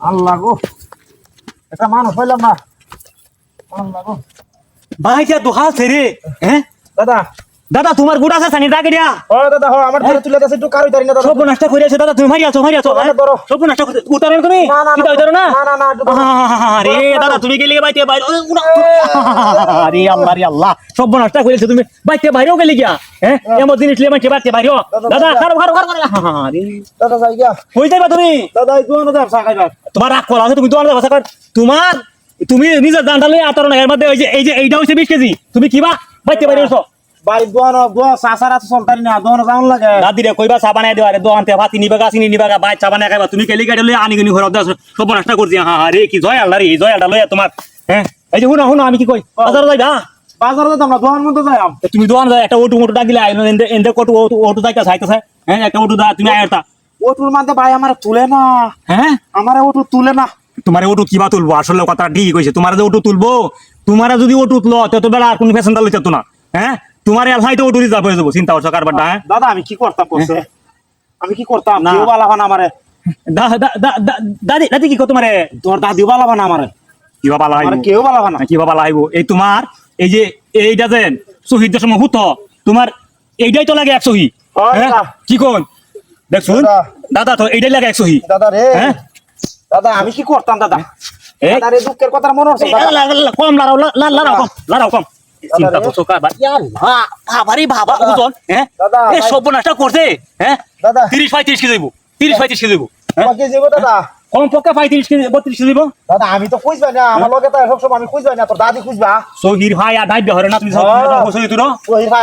আল্লাহ গো। একটা মানুষ হইলাম না। আল্লাহ গো। ভাইটা দোহাল ছেড়ে হ্যাঁ? দাদা। দাদা তোমার গুড় আছে সানি ডাকে দিয়া? ও দাদা হ আমার ধরে তুলে দাও একটু কারুই দাঁড়িয়ে না দাদা। সব নষ্ট করে আছে দাদা তুমি মারি আছো মারি আছো দাদা, ধরো। সব নষ্ট করে উতারো না তুমি কি উতারো না? না, না। আরে দাদা তুমি গেলে বাইতে বাইরে। আরে আল্লাহ রে আল্লাহ। সব নষ্ট করেছে তুমি বাইতে বাইরেও গেলে গিয়া হ্যাঁ? এমন জিনিস লিয়ে বাইতে বাইতে বাইরেও দাদা, দাদা দাদা। খারো খারো খারো আরে। দাদা যাই গিয়া। হই যাইবা তুমি? দাদা এই দাও সাকাইবার তোমার রাগ করা আছে তুমি তোমার ভাষা কর তোমার তুমি নিজের দানটা লই আতর না এর মধ্যে ওই যে এই যে এইটা হচ্ছে বিশ কেজি তুমি কিবা বাইতে বাইরে এসো। বাড়ি দুয়ানো দুয়া সাসারা তো চলতারি না দুয়ানো যাওন লাগে। দাদি রে কইবা চা বানাই দেওয়া রে থেকে ভাতি নিবা গাছি নিবা গা বাই চা বানাই খাইবা। তুমি কেলি গাড়ি লই আনি গনি ঘর দাও সব নষ্ট করছি। হ্যাঁ হ্যাঁ রে কি জয় আল্লাহ রে এই জয় আল্লাহ লই তোমার হ্যাঁ? এই যে শুনো শুনো আমি কি কই বাজার যাইবা? বাজারে তো আমরা দুয়ান মধ্যে যাই এ তুমি দোকান যাই একটা অটো মোটো ডাকিলে আইনো এন্ডে এন্ডে কত অটো অটো যাইতা চাইতাছে হ্যাঁ? একটা অটো দা তুমি আইতা ওটুর মধ্যে ভাই আমার তুলে না। হ্যাঁ? আমার ওটু তুলে না। তোমার অটো কিবা তুলবো? আসলে কথা ঠিকই কইছে। তোমার যে অটো তুলবো তোমার যদি অটো তুলো তত বেলা আর কোন ফ্যাশনটা লইতে তো না। হ্যাঁ? তোমার এলহাই তো রিজার্ভ হয়ে যাব। চিন্তা করছ কারবারটা হ্যাঁ? দাদা আমি কি করতাম করছে আমি কি করতাম? না। কেউ বালা আমারে। দাদি দাদি কি তোর দাদিও বালা বানা আমারে। কিবা আমার হইব। কেউ বালা বানা। কিবা পালা হইব। এই তোমার এই যে এইটা যে শহীদের সময় হুত তোমার এইটাই তো লাগে এক হয় হ্যাঁ? কি কোন দেখছুন দাদা। তো এইটাই লাগে এক সহি দাদা রে। হ্যাঁ? দাদা আমি কি করতাম দাদা? দাদা রে দুঃখের কথা মনে হচ্ছে দাদা। কম কম কম। চিন্তা করছ। ওজন হ্যাঁ সর্বনাশটা করছে হ্যাঁ তিরিশ পঁয়ত্রিশ কেজি তিরিশ পঁয়ত্রিশ কেজি হ্যাঁ? দাদা। কম পক্ষে পঁয়ত্রিশ কেজি বত্রিশ কেজি দাদা আমি তো খুঁজবাই না আমার লগে তো সবসময় আমি খুঁজবাই না তোর দাদি খুঁজবা সহির ভাই আর ডাইব হরে না তুমি হ্যাঁ। সহি তুলো ওই ভাই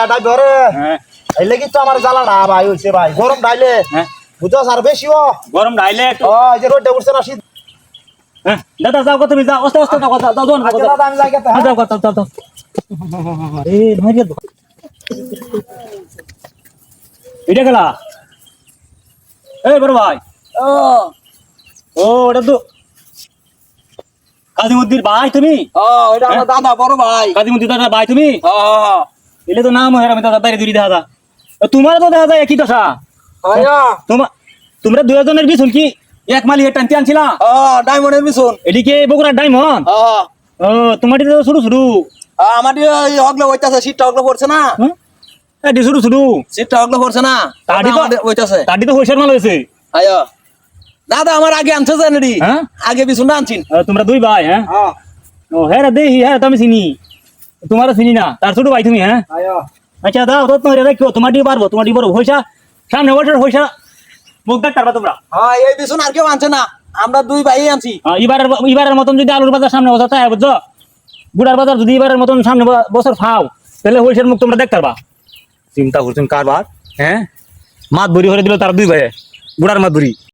হ্যাঁ। এই লাগি তো আমার জ্বালা না ভাই হইছে ভাই। গরম ডাইলে হ্যাঁ। বুঝছ আর বেশি ও গরম ডাইলে একটু ও এই যে রোডে উঠছে না শীত হ্যাঁ, দাদা যাও তুমি যাও। অস্তে অস্তে যাও দাদা আমি হ্যাঁ? যাও কথা যাও এ ভাইরে এটা গেলা? এই বড় ভাই। ও। ও ওটা তো কাজীমুদ্দির ভাই তুমি? ও এটা আমার দাদা বড় ভাই। কাজীমুদ্দির দাদা ভাই তুমি? ও এলে তো নাম হয় আমি দাদা বাইরে দূরি যা তোমার তো দেখা যায় একই দশা। আয়া তোমার তোমরা দুজনের বিছুন কি এক মালি হেট টানতে আনছিলা? ডায়মন্ডের মিশন এদিকে বগুড়ার ডায়মন্ড ও তোমার তো শুরু শুরু। আমার হগলে হইতাছে হগলে পড়ছে না? হ্যাঁ এটি শুরু শুরু। হগলে পড়ছে না? তাড়ি তো- হইতাছে তাটি তো হইসার মাল হয়েছে আয়া। দাদা আমার আগে আনছে জানেরি হ্যাঁ? আগে বিছুনটা আনছিন। তোমরা দুই ভাই হ্যাঁ? হ্যাঁ ও হ্যাঁ রে দেখি হ্যাঁ তো আমি চিনি। তোমারও চিনি না। তার ছোট ভাই তুমি হ্যাঁ? আয়া। আচ্ছা দাও তো তোমার রাখো তোমার দিয়ে পারব তোমার দিয়ে পারব। হইসা সামনে বছর হইসা মুখ দেখ পারবা তোমরা। হ্যাঁ এই বিছুন আর কেউ আনছে না। আমরা দুই ভাই আনছি। এবারের এবারের মতন যদি আলুর বাজার সামনে বছর তাই বুঝছ? গুড়ার বাজার যদি এবারের মতন সামনে বছর ফাও। তাহলে হইসের মুখ তোমরা দেখতে পারবা চিন্তা করছেন কারবার হ্যাঁ? মাত বুড়ি হরে দিল তার দুই ভাই গুড়ার মাত বুড়ি